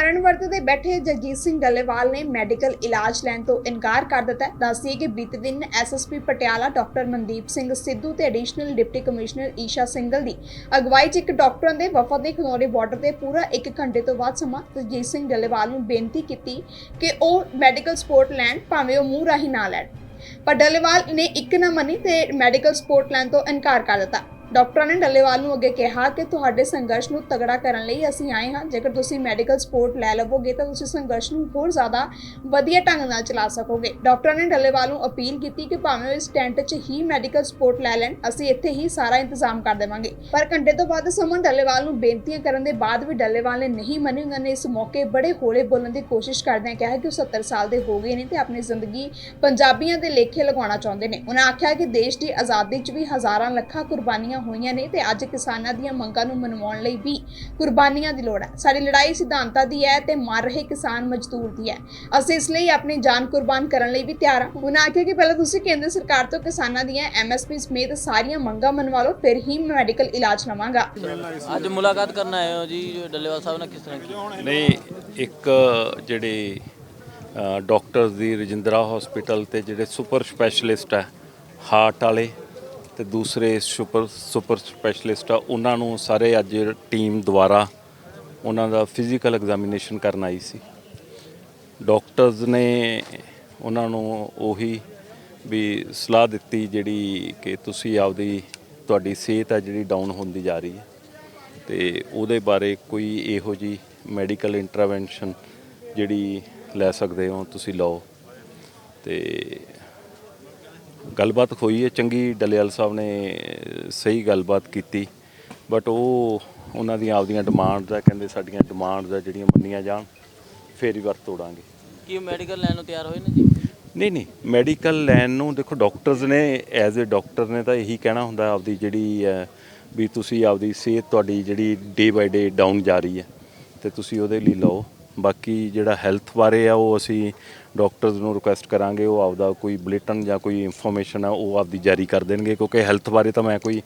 ਮਰਨ ਵਰਤ ਤੇ ਬੈਠੇ ਜਗਜੀਤ ਸਿੰਘ ਡੱਲੇਵਾਲ ਨੇ ਮੈਡੀਕਲ ਇਲਾਜ ਲੈਣ ਤੋਂ ਇਨਕਾਰ ਕਰ ਦਿੱਤਾ ਹੈ। ਦੱਸਦੀਏ ਕਿ ਬੀਤੇ ਦਿਨ ਐਸਐਸਪੀ ਪਟਿਆਲਾ ਡਾਕਟਰ ਮਨਦੀਪ ਸਿੰਘ ਸਿੱਧੂ ਤੇ additional deputy commissioner Isha Singhal ਦੀ ਅਗਵਾਈ 'ਚ ਇੱਕ ਡਾਕਟਰਾਂ ਦੇ ਵਫਦ ਨੇ ਖਨੌਰੀ ਬਾਰਡਰ ਤੇ ਪੂਰਾ 1 ਘੰਟੇ ਤੋਂ ਬਾਅਦ ਸਮਾਂ ਜਗਜੀਤ ਸਿੰਘ ਡੱਲੇਵਾਲ ਨੂੰ ਬੇਨਤੀ ਕੀਤੀ ਕਿ ਉਹ ਮੈਡੀਕਲ ਸਪੋਰਟ ਲੈਣ, ਭਾਵੇਂ ਉਹ ਮੂੰਹ ਰਾਹੀਂ ਨਾ ਲੈਣ। ਪਰ ਡੱਲੇਵਾਲ ਨੇ ਇੱਕ ਨਾ ਮੰਨੀ ਤੇ ਮੈਡੀਕਲ ਸਪੋਰਟ ਲੈਣ ਤੋਂ ਇਨਕਾਰ ਕਰ ਦਿੱਤਾ। ਡਾਕਟਰਾਂ ਨੇ ਡੱਲੇਵਾਲ ਨੂੰ ਅੱਗੇ ਕਿਹਾ ਕਿ ਤੁਹਾਡੇ ਸੰਘਰਸ਼ ਨੂੰ ਤਗੜਾ ਕਰਨ ਲਈ ਅਸੀਂ ਆਏ ਹਾਂ। ਜੇਕਰ ਤੁਸੀਂ ਮੈਡੀਕਲ ਸਪੋਰਟ ਲੈ ਲਵੋਗੇ ਤਾਂ ਤੁਸੀਂ ਸੰਘਰਸ਼ ਨੂੰ ਹੋਰ ਜ਼ਿਆਦਾ ਵਧੀਆ ਢੰਗ ਨਾਲ ਚਲਾ ਸਕੋਗੇ। ਡਾਕਟਰਾਂ ਨੇ ਡੱਲੇਵਾਲ ਨੂੰ ਅਪੀਲ ਕੀਤੀ ਕਿ ਭਾਵੇਂ ਇਸ ਟੈਂਟ 'ਚ ਹੀ ਮੈਡੀਕਲ ਸਪੋਰਟ ਲੈ ਲੈਣ, ਅਸੀਂ ਇੱਥੇ ਹੀ ਸਾਰਾ ਇੰਤਜ਼ਾਮ ਕਰ ਦੇਵਾਂਗੇ। ਪਰ ਘੰਟੇ ਤੋਂ ਬਾਅਦ ਸਮਨ ਡੱਲੇਵਾਲ ਨੂੰ ਬੇਨਤੀਆਂ ਕਰਨ ਦੇ ਬਾਅਦ ਵੀ ਡੱਲੇਵਾਲ ਨੇ ਨਹੀਂ ਮੰਨੀ। ਉਹਨਾਂ ਨੇ ਇਸ ਮੌਕੇ ਬੜੇ ਹੌਲੇ ਬੋਲਣ ਦੀ ਕੋਸ਼ਿਸ਼ ਕਰਦਿਆਂ ਕਿਹਾ ਕਿ ਉਹ 70 ਸਾਲ ਦੇ ਹੋ ਗਏ ਨੇ ਤੇ ਆਪਣੀ ਜ਼ਿੰਦਗੀ ਪੰਜਾਬੀਆਂ ਦੇ ਲੇਖੇ ਲਗਾਉਣਾ ਚਾਹੁੰਦੇ ਨੇ। ਉਹਨਾਂ ਆਖਿਆ ਕਿ ਦੇਸ਼ ਦੀ ਆਜ਼ਾਦੀ 'ਚ ਵੀ ਹਜ਼ਾਰਾਂ ਲੱਖਾਂ ਕੁਰਬਾਨੀਆਂ ਹੋਈਆਂ ਨੇ ਤੇ ਅੱਜ ਕਿਸਾਨਾਂ ਦੀਆਂ ਮੰਗਾਂ ਨੂੰ ਮਨਵਾਉਣ ਲਈ ਵੀ ਕੁਰਬਾਨੀਆਂ ਦੀ ਲੋੜ ਹੈ। ਸਾਡੀ ਲੜਾਈ ਸਿਧਾਂਤਾਂ ਦੀ ਹੈ ਤੇ ਮਰ ਰਹੇ ਕਿਸਾਨ ਮਜ਼ਦੂਰ ਦੀ ਹੈ। ਅਸੀਂ ਇਸ ਲਈ ਆਪਣੀ ਜਾਨ ਕੁਰਬਾਨ ਕਰਨ ਲਈ ਵੀ ਤਿਆਰ ਹਾਂ। ਉਹਨਾਂ ਆਖਿਆ ਕਿ ਪਹਿਲਾਂ ਤੁਸੀਂ ਕੇਂਦਰ ਸਰਕਾਰ ਤੋਂ ਕਿਸਾਨਾਂ ਦੀਆਂ ਐਮਐਸਪੀ ਸਮੇਤ ਸਾਰੀਆਂ ਮੰਗਾਂ ਮਨਵਾ ਲਓ ਫਿਰ ਹੀ ਮੈਡੀਕਲ ਇਲਾਜ ਲਵਾਂਗਾ। ਅੱਜ ਮੁਲਾਕਾਤ ਕਰਨ ਆਏ ਹੋ ਜੀ ਡੱਲੇਵਾਲ ਸਾਹਿਬ ਨਾਲ ਕਿਸ ਤਰ੍ਹਾਂ ਕੀ? ਨਹੀਂ ਇੱਕ ਜਿਹੜੇ ਡਾਕਟਰਸ ਦੀ ਰਜਿੰਦਰਾ ਹਸਪੀਟਲ ਤੇ ਜਿਹੜੇ ਸੁਪਰ ਸਪੈਸ਼ਲਿਸਟ ਹੈ ਹਾਰਟ ਵਾਲੇ ਤੇ ਦੂਸਰੇ ਸੁਪਰ ਸੁਪਰ ਸਪੈਸ਼ਲਿਸਟ ਆ, ਉਹਨਾਂ ਨੂੰ ਸਾਰੇ ਅੱਜ ਟੀਮ ਦੁਆਰਾ ਉਹਨਾਂ ਦਾ ਫਿਜ਼ੀਕਲ ਐਗਜ਼ਾਮੀਨੇਸ਼ਨ ਕਰਨ ਆਈ ਸੀ। ਡਾਕਟਰਸ ਨੇ ਉਹਨਾਂ ਨੂੰ ਉਹੀ ਵੀ ਸਲਾਹ ਦਿੱਤੀ ਜਿਹੜੀ ਕਿ ਤੁਸੀਂ ਆਪਦੀ, ਤੁਹਾਡੀ ਸਿਹਤ ਆ ਜਿਹੜੀ ਡਾਊਨ ਹੁੰਦੀ ਜਾ ਰਹੀ ਹੈ। ਤੇ ਉਹਦੇ ਬਾਰੇ ਕੋਈ ਇਹੋ ਜੀ ਮੈਡੀਕਲ ਇੰਟਰਵੈਂਸ਼ਨ ਜਿਹੜੀ ਲੈ ਸਕਦੇ ਹੋ, ਤੁਸੀਂ ਲਓ। ਤੇ ਗੱਲਬਾਤ ਹੋਈ ਹੈ। ਚੰਗੀ ਡਲਿਆਲ ਸਾਹਿਬ ਨੇ ਸਹੀ ਗੱਲਬਾਤ ਕੀਤੀ। ਬਟ ਉਹ ਉਹਨਾਂ ਦੀਆਂ ਆਪਦੀਆਂ ਡਿਮਾਂਡਸ ਆ ਕਹਿੰਦੇ ਸਾਡੀਆਂ ਡਿਮਾਂਡਸ ਆ ਜਿਹੜੀਆਂ ਮੰਨੀਆਂ ਜਾਣ ਫੇਰ ਹੀ ਵਰਤ ਤੋੜਾਂਗੇ। ਕੀ ਮੈਡੀਕਲ ਲੈਣ ਨੂੰ ਤਿਆਰ ਹੋਏ ਨੇ ਜੀ? ਨਹੀਂ ਨਹੀਂ ਮੈਡੀਕਲ ਲੈਣ ਨੂੰ ਦੇਖੋ ਡਾਕਟਰਸ ਨੇ ਐਜ਼ ਅ ਡਾਕਟਰ ਨੇ ਤਾਂ ਇਹੀ ਕਹਿਣਾ ਹੁੰਦਾ ਆਪਦੀ ਜਿਹੜੀ ਵੀ ਤੁਸੀਂ ਆਪਦੀ ਸਿਹਤ ਤੁਹਾਡੀ ਜਿਹੜੀ ਡੇ ਬਾਈ ਡੇ ਡਾਊਨ ਜਾ ਰਹੀ ਹੈ ਤੇ ਤੁਸੀਂ ਉਹਦੇ ਲਈ ਲਓ। ਬਾਕੀ ਜਿਹੜਾ ਹੈਲਥ ਬਾਰੇ ਆ, ਉਹ ਅਸੀਂ ਡਾਕਟਰਸ ਨੂੰ ਰਿਕੁਐਸਟ ਕਰਾਂਗੇ, ਉਹ ਆਪਦਾ ਕੋਈ ਬੁਲੇਟਨ ਜਾਂ ਕੋਈ ਇਨਫੋਰਮੇਸ਼ਨ ਆ, ਉਹ ਆਪਦੀ ਜਾਰੀ ਕਰ ਦੇਣਗੇ, ਕਿਉਂਕਿ ਹੈਲਥ ਬਾਰੇ ਤਾਂ ਮੈਂ ਕੋਈ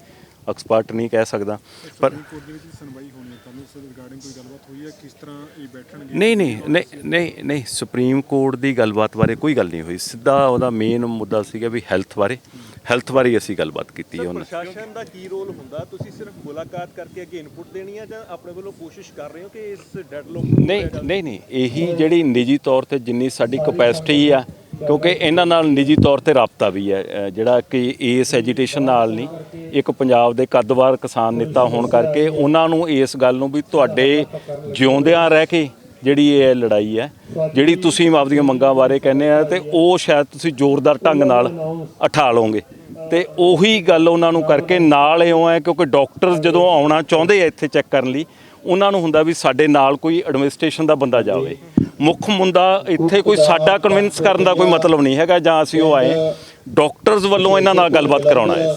ਐਕਸਪਰਟ ਨਹੀਂ ਕਹਿ ਸਕਦਾ। ਪਰ ਸੁਪਰੀਮ ਕੋਰਟ ਦੇ ਵਿੱਚ ਵੀ ਸੁਣਵਾਈ ਹੋਣੀ ਹੈ। ਤੁਹਾਨੂੰ ਇਸ ਰਿਗਾਰਡਿੰਗ ਕੋਈ ਗੱਲਬਾਤ ਹੋਈ ਹੈ? ਕਿਸ ਤਰ੍ਹਾਂ ਇਹ ਬੈਠਣਗੇ? ਨਹੀਂ ਨਹੀਂ ਨਹੀਂ ਨਹੀਂ ਸੁਪਰੀਮ ਕੋਰਟ ਦੀ ਗੱਲਬਾਤ ਬਾਰੇ ਕੋਈ ਗੱਲ ਨਹੀਂ ਹੋਈ। ਸਿੱਧਾ ਉਹਦਾ ਮੇਨ ਮੁੱਦਾ ਸੀਗਾ ਵੀ ਹੈਲਥ ਬਾਰੇ। ਹੈਲਥ ਬਾਰੇ ਹੀ ਅਸੀਂ ਗੱਲਬਾਤ ਕੀਤੀ ਹੈ ਉਹਨਾਂ। ਪ੍ਰਸ਼ਾਸਨ ਦਾ ਕੀ ਰੋਲ ਹੁੰਦਾ? ਤੁਸੀਂ ਸਿਰਫ ਮੁਲਾਕਾਤ ਕਰਕੇ ਅੱਗੇ ਇਨਪੁਟ ਦੇਣੀ ਹੈ ਜਾਂ ਆਪਣੇ ਵੱਲੋਂ ਕੋਸ਼ਿਸ਼ ਕਰ ਰਹੇ ਹੋ ਕਿ ਇਸ ਡੈਡਲੋਕ ਨਹੀਂ ਨਹੀਂ ਨਹੀਂ ਇਹੀ ਜਿਹੜੀ ਨਿੱਜੀ ਤੌਰ ਤੇ ਜਿੰਨੀ ਸਾਡੀ ਕਪੈਸਿਟੀ ਆ ਕਿਉਂਕਿ ਇਹਨਾਂ ਨਾਲ ਨਿੱਜੀ ਤੌਰ ਤੇ ਰਾਬਤਾ ਵੀ ਹੈ ਜਿਹੜਾ ਕਿ ਇਸ ਐਜੀਟੇਸ਼ਨ ਨਾਲ ਨਹੀਂ, ਇੱਕ ਪੰਜਾਬ ਦੇ ਕੱਦਵਾਰ ਕਿਸਾਨ ਨੇਤਾ ਹੋਣ ਕਰਕੇ ਉਹਨਾਂ ਨੂੰ ਇਸ ਗੱਲ ਨੂੰ ਵੀ ਤੁਹਾਡੇ ਜਿਉਂਦਿਆਂ ਰਹਿ ਕੇ ਜਿਹੜੀ ਇਹ ਲੜਾਈ ਹੈ, ਜਿਹੜੀ ਤੁਸੀਂ ਆਪਦੀਆਂ ਮੰਗਾਂ ਬਾਰੇ ਕਹਿੰਦੇ ਆ ਤੇ ਉਹ ਸ਼ਾਇਦ ਤੁਸੀਂ ਜ਼ੋਰਦਾਰ ਢੰਗ ਨਾਲ ਉਠਾ ਲਓਗੇ ਤੇ ਉਹੀ ਗੱਲ ਉਹਨਾਂ ਨੂੰ ਕਰਕੇ ਨਾਲ ਇਉਂ ਹੈ ਕਿਉਂਕਿ ਡਾਕਟਰਸ ਜਦੋਂ ਆਉਣਾ ਚਾਹੁੰਦੇ ਆ ਇੱਥੇ ਚੈੱਕ ਕਰਨ ਲਈ, ਉਹਨਾਂ ਨੂੰ ਹੁੰਦਾ ਵੀ ਸਾਡੇ ਨਾਲ ਕੋਈ ਐਡਮਿਨਿਸਟ੍ਰੇਸ਼ਨ ਦਾ ਬੰਦਾ ਜਾਵੇ। ਮੁੱਖ ਮੁੰਦਾ ਇੱਥੇ ਕੋਈ ਸਾਡਾ ਕਨਵਿੰਸ ਕਰਨ ਦਾ ਕੋਈ ਮਤਲਬ ਨਹੀਂ ਹੈਗਾ ਜਾਂ ਅਸੀਂ ਉਹ ਆਏ। ਡਾਕਟਰਸ ਵੱਲੋਂ ਇਹਨਾਂ ਨਾਲ ਗੱਲਬਾਤ ਕਰਾਉਣਾ ਹੈ